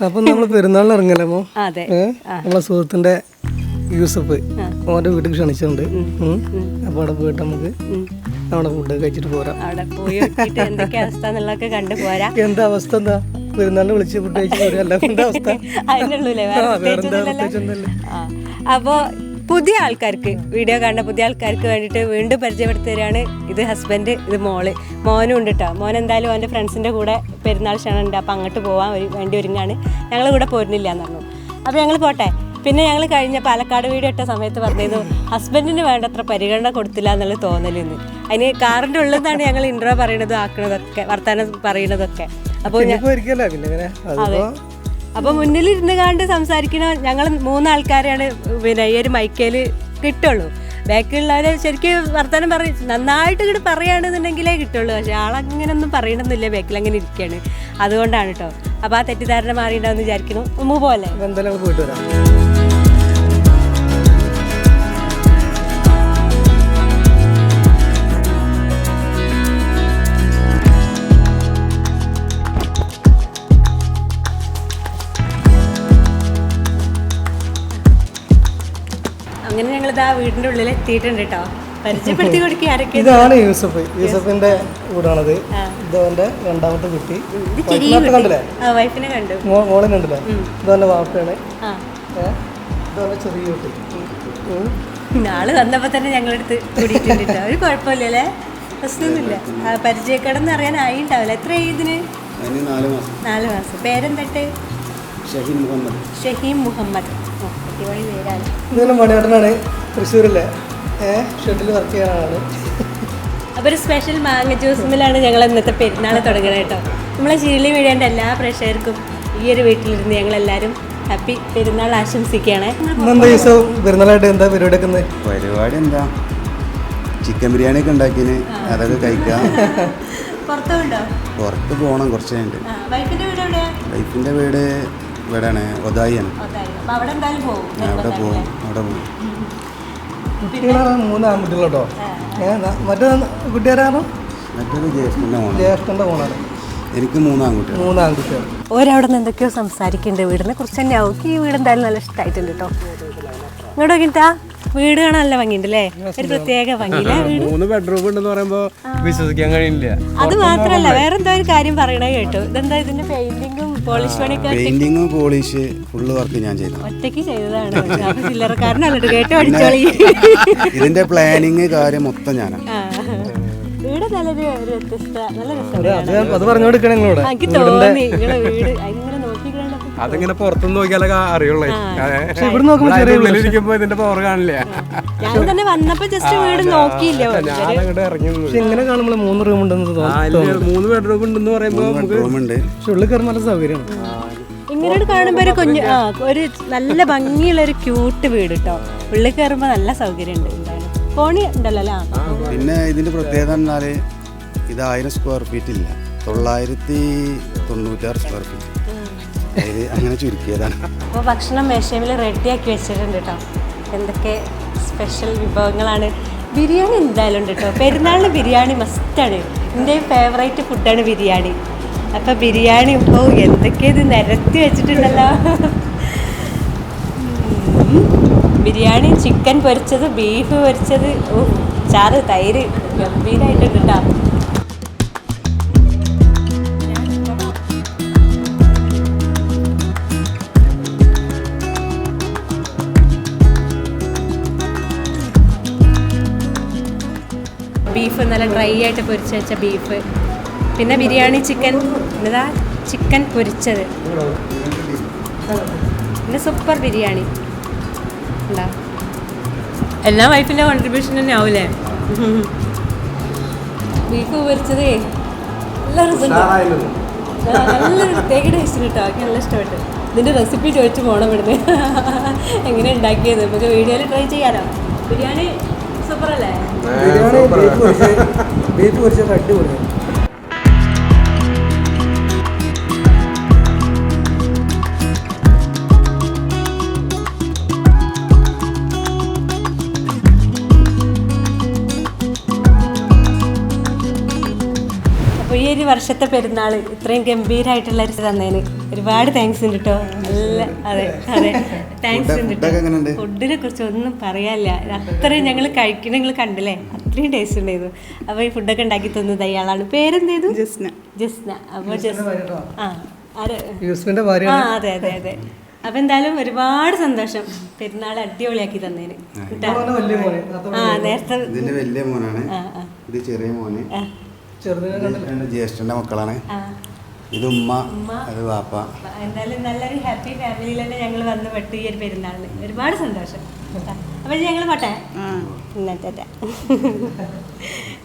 അപ്പൊ നമ്മൾ പെരുന്നാളിന് ഇറങ്ങലമോ അതെ. നമ്മളെ സുഹൃത്തിന്റെ യൂസഫ് ഓന്റെ വീട്ടിൽ ക്ഷണിച്ചിട്ടുണ്ട്. അപ്പൊ അവിടെ പോയിട്ട് നമുക്ക് അവിടെ ഫുഡ് കഴിച്ചിട്ട് പോരാം. അവിടെ പോയി നോക്കിയിട്ട് എന്തൊക്കെ അവസ്ഥ എന്നുള്ളതൊക്കെ കണ്ടു പോരാ. എന്താ അവസ്ഥ എന്താ? പെരുന്നാളിന് വിളിച്ച് ഫുഡ് കഴിച്ചു പോരാ? അല്ല എന്താ അവസ്ഥ? അപ്പോ പുതിയ ആൾക്കാർക്ക് വീഡിയോ കാണുന്ന പുതിയ ആൾക്കാർക്ക് വേണ്ടിയിട്ട് വീണ്ടും പരിചയപ്പെടുത്തുകയാണ് ഇത് ഹസ്ബൻഡ് ഇത് മോൾ. മോനും ഉണ്ട് കേട്ടോ മോൻ എന്തായാലും അവന്റെ ഫ്രണ്ട്സിന്റെ കൂടെ പെരുന്നാൾ ക്ഷണമുണ്ട്. അപ്പം അങ്ങോട്ട് പോകാൻ വേണ്ടി ഒരുങ്ങാണ്. ഞങ്ങൾ കൂടെ പോരുന്നില്ല എന്ന് പറഞ്ഞു. അപ്പോൾ ഞങ്ങൾ പോട്ടെ. പിന്നെ ഞങ്ങൾ കഴിഞ്ഞ പാലക്കാട് വീഡിയോ ഇട്ട സമയത്ത് പറഞ്ഞത് ഹസ്ബൻഡിന് വേണ്ടത്ര പരിഗണന കൊടുത്തില്ല എന്നുള്ള തോന്നലെന്ന്. അതിന് കാറിന്റെ ഉള്ളിൽ നിന്നാണ് ഞങ്ങൾ ഇൻട്രോ പറയണതും ആക്കണതൊക്കെ വർത്തമാനം പറയണതൊക്കെ. അപ്പോൾ ഇനിയിപ്പോ ഒരിക്കലോ പിന്നെ ഇങ്ങനെ അതിപ്പോ അപ്പൊ മുന്നിൽ ഇരുന്ന് കണ്ട് സംസാരിക്കണ ഞങ്ങൾ മൂന്നാൾക്കാരെയാണ് പിന്നെ ഈ ഒരു മൈക്കേൽ കിട്ടുള്ളൂ. ബാക്കിയുള്ളവരെ ശരിക്കും വർത്തമാനം പറയും നന്നായിട്ട് ഇങ്ങോട്ട് പറയുകയാണെന്നുണ്ടെങ്കിലേ കിട്ടുള്ളൂ. പക്ഷെ ആളങ്ങനെ ഒന്നും പറയണമെന്നില്ല ബാക്കിൽ അങ്ങനെ ഇരിക്കുകയാണ് അതുകൊണ്ടാണ് കേട്ടോ അപ്പോൾ ആ തെറ്റിദ്ധാരണ മാറിയിട്ടുണ്ടാവും വിചാരിക്കുന്നു. ഉമ്മ പോലെ. എന്തായാലും പോയിട്ട് വരാം. അങ്ങനെ ഞങ്ങൾ ആ വീടിന്റെ ഉള്ളിൽ എത്തിയിട്ടുണ്ട് കേട്ടോ പരിചയപ്പെടുത്തി കൊടുക്കുക ആരൊക്കെ ഇതാണ് യൂസഫ്. യൂസഫിന്റെ വീടാണത്. ഇതവന്റെ രണ്ടാമത്തെ കുട്ടി. കണ്ടില്ലേ? ആ വൈഫിനെ കണ്ടു. മോ- മോളിനുണ്ടല്ലേ ഇതവന്റെ വാപ്പയാണ്. ഇതവന്റെ ചെറിയ കുട്ടി. നാൾ വന്നപ്പോ തന്നെ ഞങ്ങളെടുത്ത് കൂടിയിട്ടുണ്ട് കേട്ടോ ഒരു കുഴപ്പമില്ലല്ലേ പ്രശ്നമൊന്നുമില്ല. ആ, പരിചയക്കടന്ന് അറിയാനായി ഉണ്ടാവില്ല എത്ര ഇതിന് നാല് മാസം. പേരെന്തട്ട് ഷഹീൻ മുഹമ്മദ്. ഷഹീം മുഹമ്മദ്. അടിപൊളി പേരാണ്. ഇതെല്ലാം മണിയേട്ടനാണ്. തൃശ്ശൂരിലെ. ഷെഡിൽ വർക്ക് ചെയ്യാനാണ് അപ്പോൾ ഒരു സ്പെഷ്യൽ മാങ്ങ ജ്യൂസിലാണ് ഞങ്ങൾ ഇന്നത്തെ പെരുന്നാൾ തുടങ്ങുന്നത് കേട്ടോ. നമ്മളെ ശീലി വീഴേണ്ട എല്ലാ പ്രേക്ഷകർക്കും ഈ ഒരു വീട്ടിലിരുന്ന് ഞങ്ങളെല്ലാവരും ഹാപ്പി പെരുന്നാൾ ആശംസിക്കുകയാണ്. ഇന്നെന്താ യൂസഫ് പെരുന്നാളായിട്ട് എന്താ പരിപാടി ഒക്കെ പരിപാടി എന്താ? ചിക്കൻ ബിരിയാണി ഒക്കെ ഉണ്ടാക്കിന് അതൊക്കെ കഴിക്കാം. പുറത്തുണ്ടോ? പുറത്ത് പോകണം കുറച്ച് കഴിഞ്ഞിട്ട്. വൈഫിന്റെ വീട് ഇവിടെയാണ് ഒതായിയാണ്. അവിടെ പോകും. അവിടെ പോകും കുട്ടികളാണ് മൂന്ന് ആൺകുട്ടികളോ ഏഹ് മറ്റേ കുട്ടിയാരാണോ മറ്റൊരു ജ്യേഷ്ഠന്റെ മോണം ജ്യേഷ്ഠന്റെ മോണാണ് എനിക്ക് മൂന്ന് ആൺകുട്ടികൾ മൂന്ന് ആൺകുട്ടികൾ ഓരവിടെ നിന്ന് എന്തൊക്കെയോ സംസാരിക്കുന്നുണ്ട് വീടിനെ കുറിച്ച് തന്നെ അവർക്ക് ഈ വീട് എന്തായാലും നല്ല ഇഷ്ടമായിട്ടുണ്ട് കേട്ടോ. ഇങ്ങോട്ട് നോക്കിട്ടാ. വീട് കാണാൻ നല്ല ഭംഗിയുണ്ട് അല്ലേ? ഒരു പ്രത്യേക ഭംഗിയില്ലേ മൂന്ന് ബെഡ്റൂം ഉണ്ടെന്ന് പറയുമ്പോ വിശ്വസിക്കാൻ കഴിയില്ല. അത് മാത്രല്ല വേറെ എന്തോ ഒരു കാര്യം പറയണേ കേട്ടോ. ഇതെന്താ ഇതിന്റെ പെയിന്റിങ്ങും പോളിഷ് പെയിന്റിങ്ങും പോളിഷ് ഫുള്ള് വർക്ക് ഞാൻ ചെയ്തു. ഒറ്റയ്ക്ക് ചെയ്തതാണ്. അപ്പൊ ചില്ലറക്കാരനല്ലോ കേട്ടോ പഠിച്ചോളി. ഇതിന്റെ പ്ലാനിങ് കാര്യം മൊത്തം ഞാനാണ് വീട് നല്ലൊരു വ്യത്യസ്ത നല്ല ഞാൻ- അത് പറഞ്ഞു കൊടുക്കണം നിങ്ങളോട്. എനിക്ക് തോന്നി നിങ്ങളെ വീട് അതിങ്ങനെ പുറത്തുനിന്ന് നോക്കിയാലൊക്കെ അറിയുള്ളേ. പക്ഷെ ഇവിടെ നോക്കുമ്പോൾ ചെറിയ ഉള്ളിലിരിക്കുമ്പോ ഇതിന്റെ പവർ കാണില്ല? ഞാൻ തന്നെ വന്നപ്പോ ജസ്റ്റ് വീട് നോക്കിയില്ല. ഇറങ്ങി. പക്ഷെ ഇങ്ങനെ കാണുമ്പോൾ മൂന്ന് റൂം ഉണ്ടെന്ന് തോന്നുന്നു. മൂന്ന് ബെഡ്റൂം ഉണ്ടെന്ന് പറയുമ്പോ നമുക്ക് ഉള്ളിൽ കയറുമ്പോൾ നല്ല സൗകര്യമാണ്. ഇങ്ങനോട് കാണുമ്പോ ഒരു കുഞ്ഞു ആ ഒരു നല്ല ഭംഗിയുള്ള ഒരു ക്യൂട്ട് വീട് കേട്ടോ ഉള്ളിൽ കയറുമ്പോ നല്ല സൗകര്യം ഉണ്ട് കോണി ഉണ്ടല്ലോ പിന്നെ ഇതിന്റെ പ്രത്യേകത എന്നാൽ ഇത് ആയിരം സ്ക്വയർ ഫീറ്റ് ഇല്ല. തൊള്ളായിരത്തി തൊണ്ണൂറ്റാറ് സ്ക്വയർ ഫീറ്റ് അങ്ങനെ ചുരുക്കിയതാണ്. അപ്പോൾ ഭക്ഷണം മേശയിൽ റെഡിയാക്കി വെച്ചിട്ടുണ്ട് കേട്ടോ എന്തൊക്കെ സ്പെഷ്യൽ വിഭവങ്ങളാണ്. ബിരിയാണി എന്തായാലും ഉണ്ട് കേട്ടോ പെരുന്നാളിന് ബിരിയാണി മസ്റ്റാണ് എന്റെ ഫേവറേറ്റ് ഫുഡാണ് ബിരിയാണി. അപ്പോൾ ബിരിയാണി ഇപ്പോൾ എന്തൊക്കെ ഇത് നിരത്തി വെച്ചിട്ടുണ്ടല്ലോ. ബിരിയാണി ചിക്കൻ പൊരിച്ചത് ബീഫ് പൊരിച്ചത് ഓ ചാറ് തൈര് ഗംഭീരമായിട്ടുണ്ട് കേട്ടോ ബീഫ് നല്ല ഡ്രൈ ആയിട്ട് പൊരിച്ച് വെച്ച ബീഫ് പിന്നെ ബിരിയാണി ചിക്കൻ എന്നതാ ചിക്കൻ പൊരിച്ചത്. പിന്നെ സൂപ്പർ ബിരിയാണി. ഉണ്ടാ എല്ലാ വൈഫിന്റെ കോൺട്രിബ്യൂഷൻ തന്നെ ആവൂലേ? ബീഫ് പൊരിച്ചതേ നല്ല രസമുണ്ട് നല്ലൊരു പ്രത്യേക ടേസ്റ്റ് കിട്ടോ. എനിക്ക് നല്ല ഇഷ്ടപ്പെട്ടു. ഇതിന്റെ റെസിപ്പി ചോദിച്ചു പോകണം ഇവിടുന്ന്. എങ്ങനെ ഉണ്ടാക്കിയത്? നമുക്ക് വീഡിയോയിൽ ട്രൈ ചെയ്യാനോ ബിരിയാണി സൂപ്പർ അല്ലേ ബീഫ് പൊരിച്ച് ബീഫ് പൊരിച്ചൊക്കെ അടിപൊളിയാണ് ഈ വർഷത്തെ പെരുന്നാൾ ഇത്രയും ഗംഭീരമായിട്ടുള്ള ഒരു തന്നേന് ഒരുപാട് താങ്ക്സ് ഉണ്ട് കേട്ടോ നല്ല അതെ അതെ. താങ്ക്സ് ഉണ്ട് ഫുഡിനെ കുറിച്ച് ഒന്നും പറയാനില്ല. അത്രയും ഞങ്ങൾ കഴിക്കണ നിങ്ങൾ കണ്ടില്ലേ? അത്രയും ടേസ്റ്റ് ഉണ്ടായിരുന്നു. അപ്പോൾ ഈ ഫുഡൊക്കെ ഉണ്ടാക്കി തന്നത് അയാളാണ് പേരെന്തേതു? ജസ്ന. ജസ്ന. അപ്പോൾ ജസ്ന ആ അതെ അതെ അതെ അതെ. അപ്പൊ എന്തായാലും ഒരുപാട് സന്തോഷം പെരുന്നാൾ അടിപൊളിയാക്കി തന്നേന് ആ നേരത്തെ വലിയ മോനാണ്. ഇത് ചെറിയ മോന്. രണ്ട് ജ്യേഷ്ഠന്റെ മക്കളാണ്. ഇത് ഉമ്മ അത് വാപ്പ. എന്തായാലും നല്ലൊരു ഹാപ്പി ഫാമിലിയിൽ തന്നെ ഞങ്ങൾ വന്ന് പെട്ടു ഈ ഒരു പെരുന്നാളിന്. ഒരുപാട് സന്തോഷം. അപ്പൊ ഞങ്ങൾ പോട്ടെ? ടാറ്റാ.